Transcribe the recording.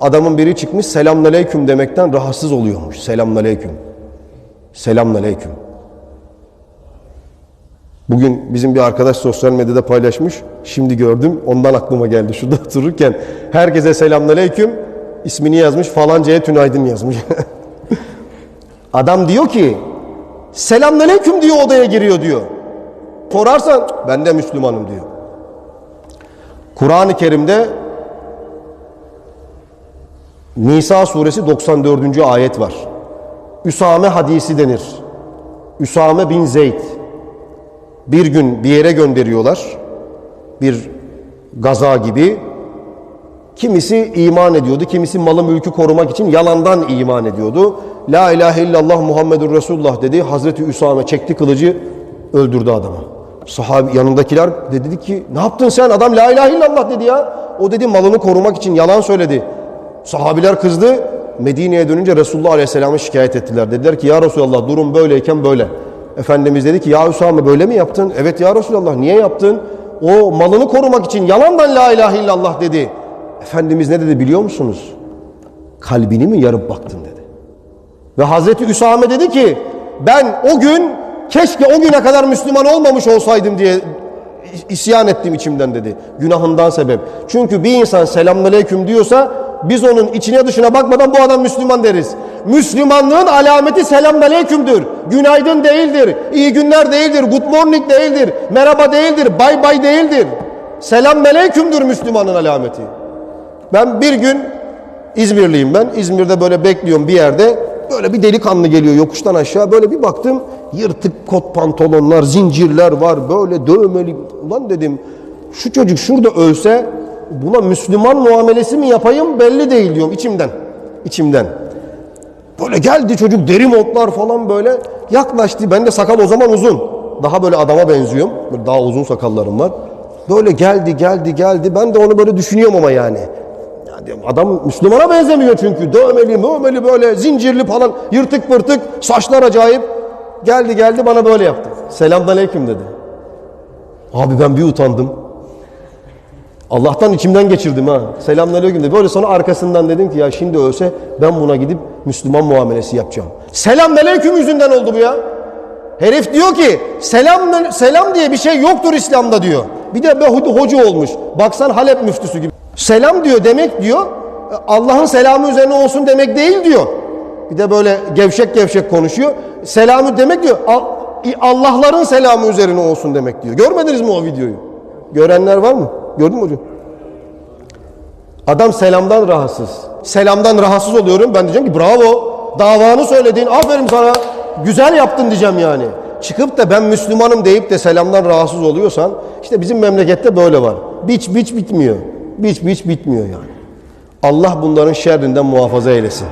Adamın biri çıkmış selamünaleyküm demekten rahatsız oluyormuş. Selamünaleyküm. Selamünaleyküm. Bugün bizim bir arkadaş sosyal medyada paylaşmış. Şimdi gördüm. Ondan aklıma geldi şurada otururken. Herkese selamünaleyküm. ismini yazmış. Falancaya tünaydın yazmış. Adam diyor ki selamünaleyküm diyor odaya giriyor diyor. Sorarsan ben de Müslümanım diyor. Kur'an-ı Kerim'de Nisa suresi 94. ayet var. Üsame hadisi denir. Üsame bin Zeyd bir gün bir yere gönderiyorlar. Bir gaza gibi. Kimisi iman ediyordu, kimisi malı mülkü korumak için yalandan iman ediyordu. La ilahe illallah Muhammedur Resulullah dedi. Hazreti Üsame çekti kılıcı, öldürdü adamı. Sahabi yanındakiler de dedi ki ne yaptın sen? Adam la ilahe illallah dedi ya. O dedi malını korumak için yalan söyledi. Sahabiler kızdı. Medine'ye dönünce Resulullah Aleyhisselam'a şikayet ettiler. Dediler ki ya Resulallah durum böyleyken böyle. Efendimiz dedi ki ya Üsame böyle mi yaptın? Evet ya Resulallah niye yaptın? O malını korumak için yalandan la ilahe illallah dedi. Efendimiz ne dedi biliyor musunuz? Kalbini mi yarıp baktın dedi. Ve Hazreti Üsame dedi ki ben o gün keşke o güne kadar Müslüman olmamış olsaydım diye isyan ettim içimden dedi. Günahından sebep. Çünkü bir insan selamünaleyküm diyorsa biz onun içine dışına bakmadan bu adam Müslüman deriz. Müslümanlığın alameti selamünaleykümdür. Günaydın değildir. iyi günler değildir. Good morning değildir. Merhaba değildir. Bay bay değildir. Selamünaleykümdür Müslümanın alameti. Ben bir gün İzmirliyim ben. İzmir'de böyle bekliyorum bir yerde. Böyle bir delikanlı geliyor yokuştan aşağı. Böyle bir baktım yırtık kot pantolonlar, zincirler var. Böyle dövmeli. Ulan dedim şu çocuk şurada ölse buna Müslüman muamelesi mi yapayım belli değil diyorum içimden. İçimden. Böyle geldi çocuk deri montlar falan böyle yaklaştı. Ben de sakal o zaman uzun. Daha böyle adama benziyorum. Böyle daha uzun sakallarım var. Böyle geldi geldi geldi. Ben de onu böyle düşünüyorum ama yani. Yani adam Müslümana benzemiyor çünkü. Dövmeli, mövmeli böyle zincirli falan yırtık pırtık saçlar acayip. Geldi geldi bana böyle yaptı. Selamünaleyküm dedi. Abi ben bir utandım. Allah'tan içimden geçirdim ha. Selamünaleyküm dedi. Böyle sonra arkasından dedim ki ya şimdi ölse ben buna gidip Müslüman muamelesi yapacağım. Selamünaleyküm yüzünden oldu bu ya. Herif diyor ki selam selam diye bir şey yoktur İslam'da diyor. Bir de hoca olmuş. Baksan Halep müftüsü gibi. Selam diyor demek diyor Allah'ın selamı üzerine olsun demek değil diyor. Bir de böyle gevşek gevşek konuşuyor. Selamı demek diyor Allah'ların selamı üzerine olsun demek diyor. Görmediniz mi o videoyu? Görenler var mı? Gördün mü hocam? Adam selamdan rahatsız. Selamdan rahatsız oluyorum. Ben diyeceğim ki bravo. Davanı söyledin. Aferin sana. Güzel yaptın diyeceğim yani. Çıkıp da ben Müslümanım deyip de selamdan rahatsız oluyorsan işte bizim memlekette böyle var. Biç biç bitmiyor. Biç biç bitmiyor yani. Allah bunların şerrinden muhafaza eylesin.